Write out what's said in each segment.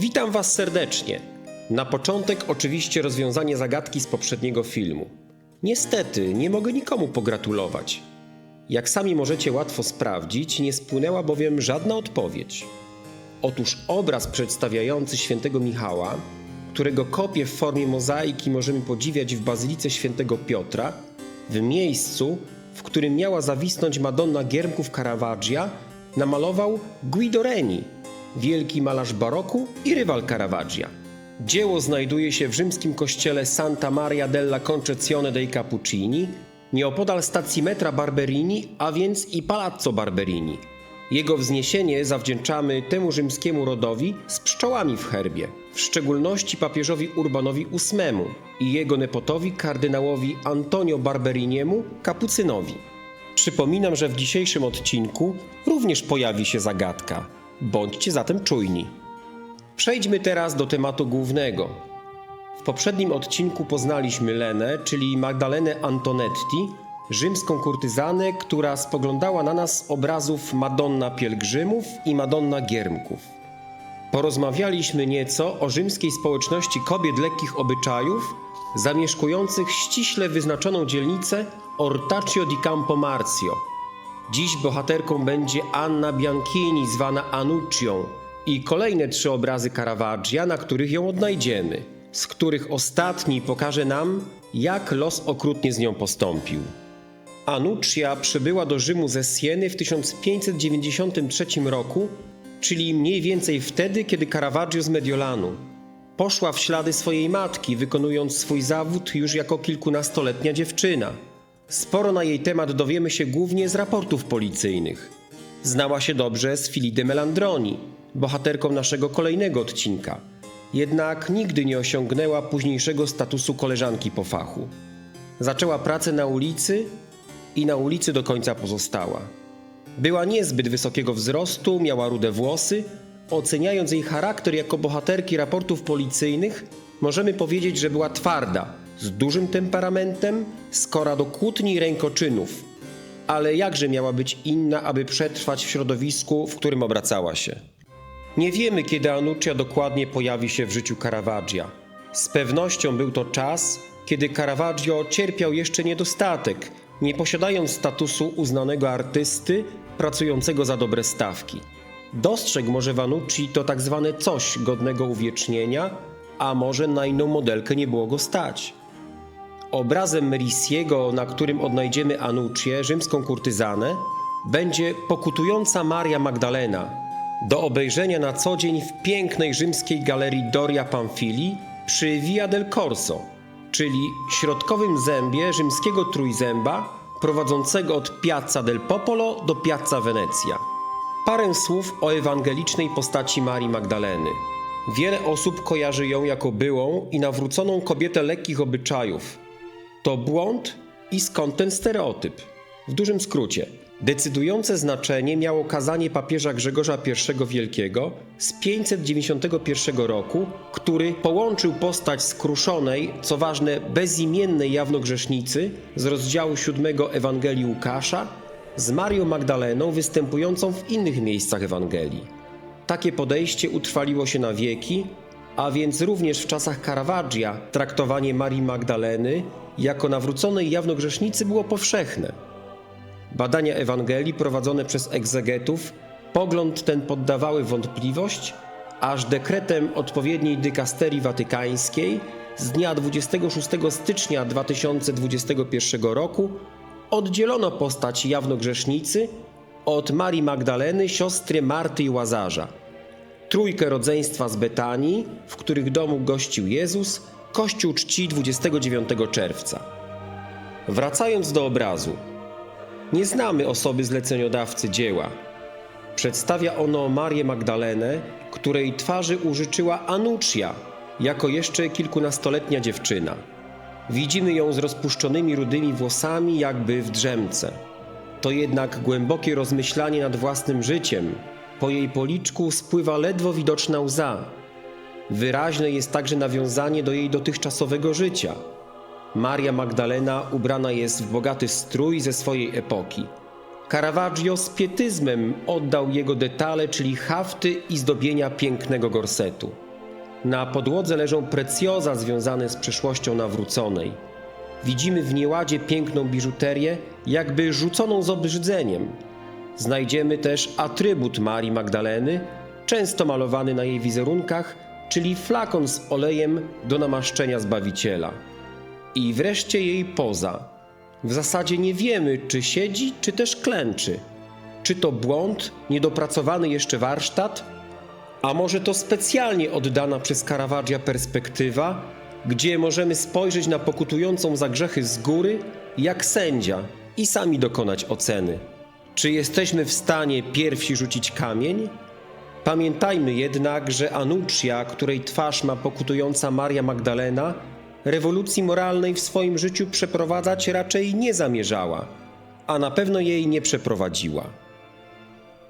Witam Was serdecznie. Na początek oczywiście rozwiązanie zagadki z poprzedniego filmu. Niestety nie mogę nikomu pogratulować. Jak sami możecie łatwo sprawdzić, nie spłynęła bowiem żadna odpowiedź. Otóż obraz przedstawiający świętego Michała, którego kopię w formie mozaiki możemy podziwiać w Bazylice świętego Piotra, w miejscu, w którym miała zawisnąć Madonna Giermków Caravaggia, namalował Guido Reni, wielki malarz baroku i rywal Caravaggia. Dzieło znajduje się w rzymskim kościele Santa Maria della Concezione dei Cappuccini, nieopodal stacji metra Barberini, a więc i Palazzo Barberini. Jego wzniesienie zawdzięczamy temu rzymskiemu rodowi z pszczołami w herbie, w szczególności papieżowi Urbanowi VIII i jego nepotowi kardynałowi Antonio Barberiniemu kapucynowi. Przypominam, że w dzisiejszym odcinku również pojawi się zagadka. Bądźcie zatem czujni. Przejdźmy teraz do tematu głównego. W poprzednim odcinku poznaliśmy Lenę, czyli Magdalenę Antonetti, rzymską kurtyzanę, która spoglądała na nas z obrazów Madonna Pielgrzymów i Madonna Giermków. Porozmawialiśmy nieco o rzymskiej społeczności kobiet lekkich obyczajów, zamieszkujących ściśle wyznaczoną dzielnicę Ortaccio di Campo Marzio. Dziś bohaterką będzie Anna Bianchini, zwana Anuccią, i kolejne trzy obrazy Caravaggia, na których ją odnajdziemy, z których ostatni pokaże nam, jak los okrutnie z nią postąpił. Anuccia przybyła do Rzymu ze Sieny w 1593 roku, czyli mniej więcej wtedy, kiedy Caravaggio z Mediolanu. Poszła w ślady swojej matki, wykonując swój zawód już jako kilkunastoletnia dziewczyna. Sporo na jej temat dowiemy się głównie z raportów policyjnych. Znała się dobrze z Filide Melandroni, bohaterką naszego kolejnego odcinka, jednak nigdy nie osiągnęła późniejszego statusu koleżanki po fachu. Zaczęła pracę na ulicy i na ulicy do końca pozostała. Była niezbyt wysokiego wzrostu, miała rude włosy. Oceniając jej charakter jako bohaterki raportów policyjnych, możemy powiedzieć, że była twarda, z dużym temperamentem, skora do kłótni rękoczynów. Ale jakże miała być inna, aby przetrwać w środowisku, w którym obracała się? Nie wiemy, kiedy Anuccia dokładnie pojawi się w życiu Caravaggia. Z pewnością był to czas, kiedy Caravaggio cierpiał jeszcze niedostatek, nie posiadając statusu uznanego artysty pracującego za dobre stawki. Dostrzegł może w Anucci to tak zwane coś godnego uwiecznienia, a może na inną modelkę nie było go stać. Obrazem Merisiego, na którym odnajdziemy Anuccię, rzymską kurtyzanę, będzie pokutująca Maria Magdalena, do obejrzenia na co dzień w pięknej rzymskiej galerii Doria Pamfili przy Via del Corso, czyli środkowym zębie rzymskiego trójzęba prowadzącego od Piazza del Popolo do Piazza Venezia. Parę słów o ewangelicznej postaci Marii Magdaleny. Wiele osób kojarzy ją jako byłą i nawróconą kobietę lekkich obyczajów. To błąd i skąd ten stereotyp? W dużym skrócie, decydujące znaczenie miało kazanie papieża Grzegorza I Wielkiego z 591 roku, który połączył postać skruszonej, co ważne bezimiennej jawnogrzesznicy z rozdziału 7 Ewangelii Łukasza z Marią Magdaleną występującą w innych miejscach Ewangelii. Takie podejście utrwaliło się na wieki, a więc również w czasach Caravaggia traktowanie Marii Magdaleny jako nawróconej jawnogrzesznicy było powszechne. Badania Ewangelii prowadzone przez egzegetów pogląd ten poddawały wątpliwość, aż dekretem odpowiedniej dykasterii watykańskiej z dnia 26 stycznia 2021 roku oddzielono postać jawnogrzesznicy od Marii Magdaleny, siostry Marty i Łazarza. Trójkę rodzeństwa z Betanii, w których domu gościł Jezus, Kościół czci 29 czerwca. Wracając do obrazu, nie znamy osoby zleceniodawcy dzieła. Przedstawia ono Marię Magdalenę, której twarzy użyczyła Anuccia jako jeszcze kilkunastoletnia dziewczyna. Widzimy ją z rozpuszczonymi rudymi włosami, jakby w drzemce. To jednak głębokie rozmyślanie nad własnym życiem. Po jej policzku spływa ledwo widoczna łza. Wyraźne jest także nawiązanie do jej dotychczasowego życia. Maria Magdalena ubrana jest w bogaty strój ze swojej epoki. Caravaggio z pietyzmem oddał jego detale, czyli hafty i zdobienia pięknego gorsetu. Na podłodze leżą precjoza związane z przeszłością nawróconej. Widzimy w nieładzie piękną biżuterię, jakby rzuconą z obrzydzeniem. Znajdziemy też atrybut Marii Magdaleny, często malowany na jej wizerunkach, czyli flakon z olejem do namaszczenia Zbawiciela. I wreszcie jej poza. W zasadzie nie wiemy, czy siedzi, czy też klęczy. Czy to błąd, niedopracowany jeszcze warsztat? A może to specjalnie oddana przez Caravaggia perspektywa, gdzie możemy spojrzeć na pokutującą za grzechy z góry, jak sędzia, i sami dokonać oceny. Czy jesteśmy w stanie pierwsi rzucić kamień? Pamiętajmy jednak, że Anuccia, której twarz ma pokutująca Maria Magdalena, rewolucji moralnej w swoim życiu przeprowadzać raczej nie zamierzała, a na pewno jej nie przeprowadziła.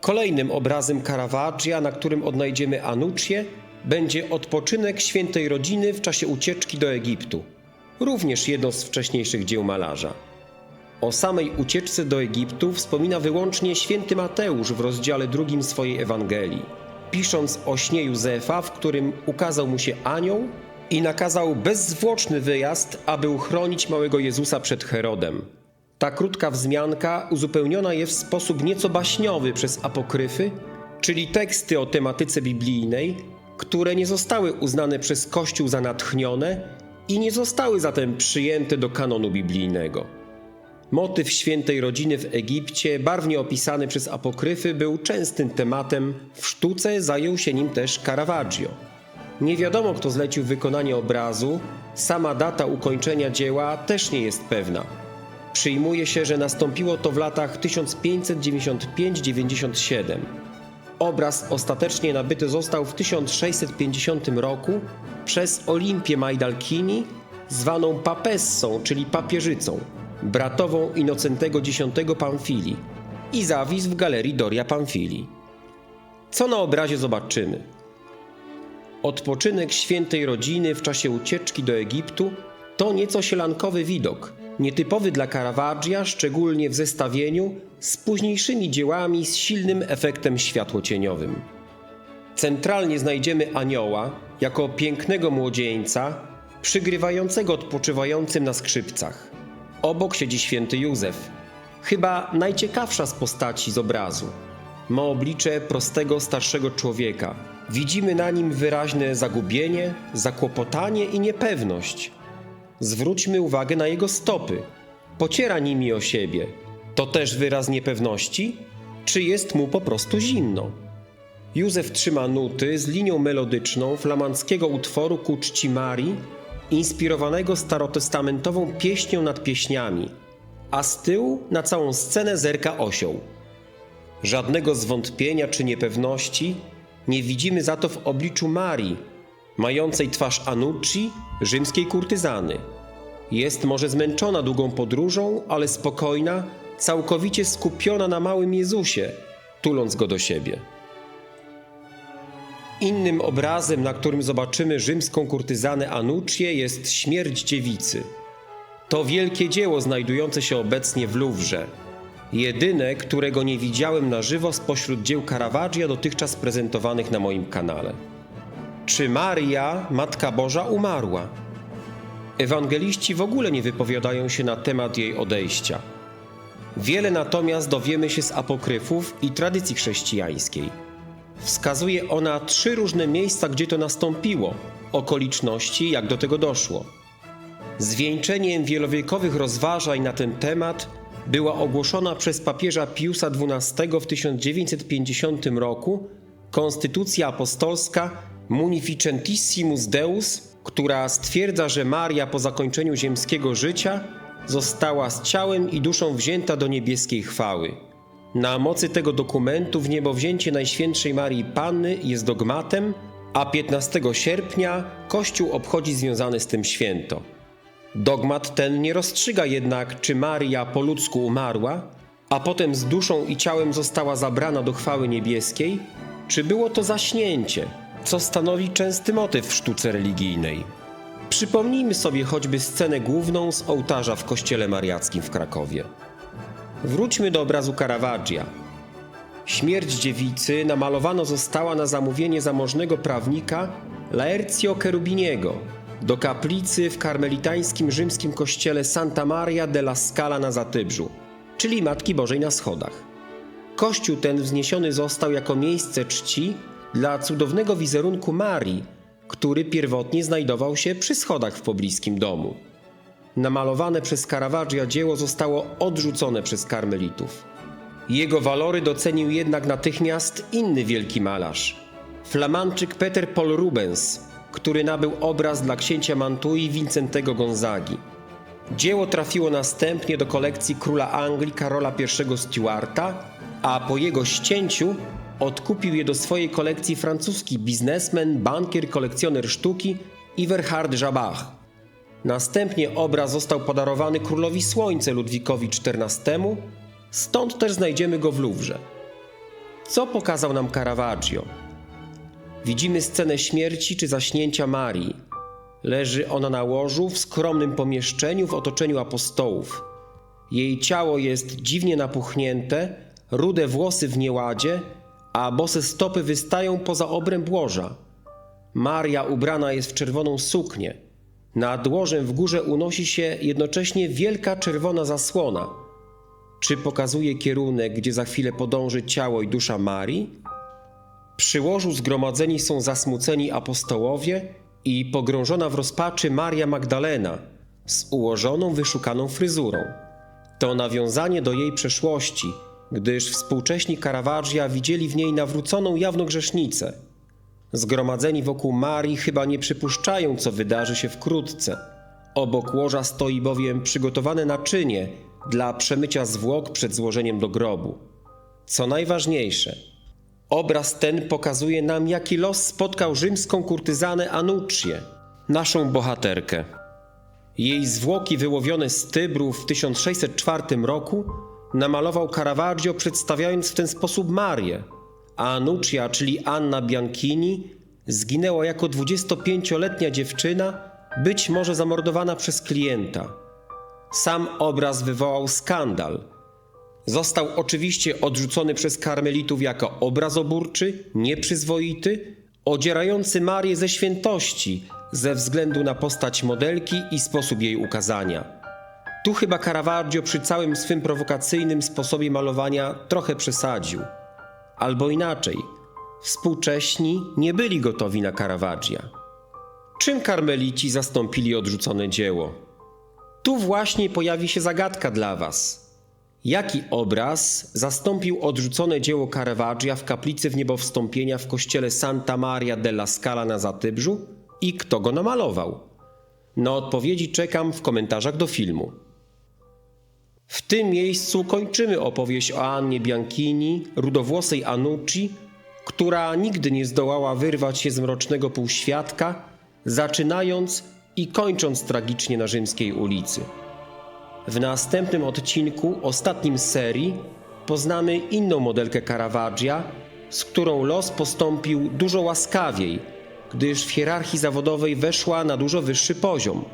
Kolejnym obrazem Caravaggia, na którym odnajdziemy Anuccię, będzie odpoczynek świętej rodziny w czasie ucieczki do Egiptu. Również jedno z wcześniejszych dzieł malarza. O samej ucieczce do Egiptu wspomina wyłącznie święty Mateusz w rozdziale drugim swojej Ewangelii, pisząc o śnie Józefa, w którym ukazał mu się anioł i nakazał bezzwłoczny wyjazd, aby uchronić małego Jezusa przed Herodem. Ta krótka wzmianka uzupełniona jest w sposób nieco baśniowy przez apokryfy, czyli teksty o tematyce biblijnej, które nie zostały uznane przez Kościół za natchnione i nie zostały zatem przyjęte do kanonu biblijnego. Motyw świętej rodziny w Egipcie, barwnie opisany przez apokryfy, był częstym tematem, w sztuce zajął się nim też Caravaggio. Nie wiadomo, kto zlecił wykonanie obrazu, sama data ukończenia dzieła też nie jest pewna. Przyjmuje się, że nastąpiło to w latach 1595-97. Obraz ostatecznie nabyty został w 1650 roku przez Olimpię Majdalkini, zwaną papessą, czyli papieżycą, bratową Inocentego X Pamfili i zawisł w galerii Doria Pamfili. Co na obrazie zobaczymy? Odpoczynek świętej rodziny w czasie ucieczki do Egiptu to nieco sielankowy widok, nietypowy dla Caravaggia, szczególnie w zestawieniu z późniejszymi dziełami z silnym efektem światłocieniowym. Centralnie znajdziemy anioła jako pięknego młodzieńca, przygrywającego odpoczywającym na skrzypcach. Obok siedzi święty Józef, chyba najciekawsza z postaci z obrazu. Ma oblicze prostego starszego człowieka. Widzimy na nim wyraźne zagubienie, zakłopotanie i niepewność. Zwróćmy uwagę na jego stopy. Pociera nimi o siebie. To też wyraz niepewności? Czy jest mu po prostu zimno? Józef trzyma nuty z linią melodyczną flamandzkiego utworu ku czci Marii, inspirowanego starotestamentową pieśnią nad pieśniami, a z tyłu na całą scenę zerka osioł. Żadnego zwątpienia czy niepewności nie widzimy za to w obliczu Marii, mającej twarz Anucci, rzymskiej kurtyzany. Jest może zmęczona długą podróżą, ale spokojna, całkowicie skupiona na małym Jezusie, tuląc go do siebie. Innym obrazem, na którym zobaczymy rzymską kurtyzanę Anuccię, jest śmierć dziewicy. To wielkie dzieło znajdujące się obecnie w Luwrze. Jedyne, którego nie widziałem na żywo spośród dzieł Caravaggia dotychczas prezentowanych na moim kanale. Czy Maria, Matka Boża, umarła? Ewangeliści w ogóle nie wypowiadają się na temat jej odejścia. Wiele natomiast dowiemy się z apokryfów i tradycji chrześcijańskiej. Wskazuje ona trzy różne miejsca, gdzie to nastąpiło, okoliczności, jak do tego doszło. Zwieńczeniem wielowiekowych rozważań na ten temat była ogłoszona przez papieża Piusa XII w 1950 roku Konstytucja Apostolska Munificentissimus Deus, która stwierdza, że Maria po zakończeniu ziemskiego życia została z ciałem i duszą wzięta do niebieskiej chwały. Na mocy tego dokumentu w niebowzięcie Najświętszej Marii Panny jest dogmatem, a 15 sierpnia Kościół obchodzi związane z tym święto. Dogmat ten nie rozstrzyga jednak, czy Maria po ludzku umarła, a potem z duszą i ciałem została zabrana do chwały niebieskiej, czy było to zaśnięcie, co stanowi częsty motyw w sztuce religijnej. Przypomnijmy sobie choćby scenę główną z ołtarza w kościele mariackim w Krakowie. Wróćmy do obrazu Caravaggia. Śmierć dziewicy namalowana została na zamówienie zamożnego prawnika Laercio Cherubiniego do kaplicy w karmelitańskim rzymskim kościele Santa Maria della Scala na Zatybrzu, czyli Matki Bożej na schodach. Kościół ten wzniesiony został jako miejsce czci dla cudownego wizerunku Marii, który pierwotnie znajdował się przy schodach w pobliskim domu. Namalowane przez Caravaggia dzieło zostało odrzucone przez karmelitów. Jego walory docenił jednak natychmiast inny wielki malarz, flamanczyk Peter Paul Rubens, który nabył obraz dla księcia Mantui Wincentego Gonzagi. Dzieło trafiło następnie do kolekcji króla Anglii Karola I Stuarta, a po jego ścięciu odkupił je do swojej kolekcji francuski biznesmen, bankier, kolekcjoner sztuki Everhard Jabach. Następnie obraz został podarowany królowi Słońce Ludwikowi XIV, stąd też znajdziemy go w Luwrze. Co pokazał nam Caravaggio? Widzimy scenę śmierci czy zaśnięcia Marii. Leży ona na łożu w skromnym pomieszczeniu w otoczeniu apostołów. Jej ciało jest dziwnie napuchnięte, rude włosy w nieładzie, a bose stopy wystają poza obręb łoża. Maria ubrana jest w czerwoną suknię. Nad łożem w górze unosi się jednocześnie wielka czerwona zasłona. Czy pokazuje kierunek, gdzie za chwilę podąży ciało i dusza Marii? Przy łożu zgromadzeni są zasmuceni apostołowie i pogrążona w rozpaczy Maria Magdalena z ułożoną, wyszukaną fryzurą. To nawiązanie do jej przeszłości, gdyż współcześni Caravaggia widzieli w niej nawróconą jawną grzesznicę. Zgromadzeni wokół Marii chyba nie przypuszczają, co wydarzy się wkrótce. Obok łoża stoi bowiem przygotowane naczynie dla przemycia zwłok przed złożeniem do grobu. Co najważniejsze, obraz ten pokazuje nam, jaki los spotkał rzymską kurtyzanę Anuccię, naszą bohaterkę. Jej zwłoki wyłowione z Tybru w 1604 roku namalował Caravaggio przedstawiając w ten sposób Marię, a Anuccia, czyli Anna Bianchini, zginęła jako 25-letnia dziewczyna, być może zamordowana przez klienta. Sam obraz wywołał skandal. Został oczywiście odrzucony przez karmelitów jako obrazoburczy, nieprzyzwoity, odzierający Marię ze świętości ze względu na postać modelki i sposób jej ukazania. Tu chyba Caravaggio przy całym swym prowokacyjnym sposobie malowania trochę przesadził. Albo inaczej, współcześni nie byli gotowi na Caravaggia. Czym karmelici zastąpili odrzucone dzieło? Tu właśnie pojawi się zagadka dla Was. Jaki obraz zastąpił odrzucone dzieło Caravaggia w kaplicy w niebowstąpienia w kościele Santa Maria della Scala na Zatybrzu i kto go namalował? Na odpowiedzi czekam w komentarzach do filmu. W tym miejscu kończymy opowieść o Annie Bianchini, rudowłosej Anucci, która nigdy nie zdołała wyrwać się z mrocznego półświadka, zaczynając i kończąc tragicznie na rzymskiej ulicy. W następnym odcinku, ostatnim serii, poznamy inną modelkę Caravaggia, z którą los postąpił dużo łaskawiej, gdyż w hierarchii zawodowej weszła na dużo wyższy poziom.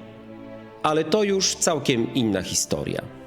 Ale to już całkiem inna historia.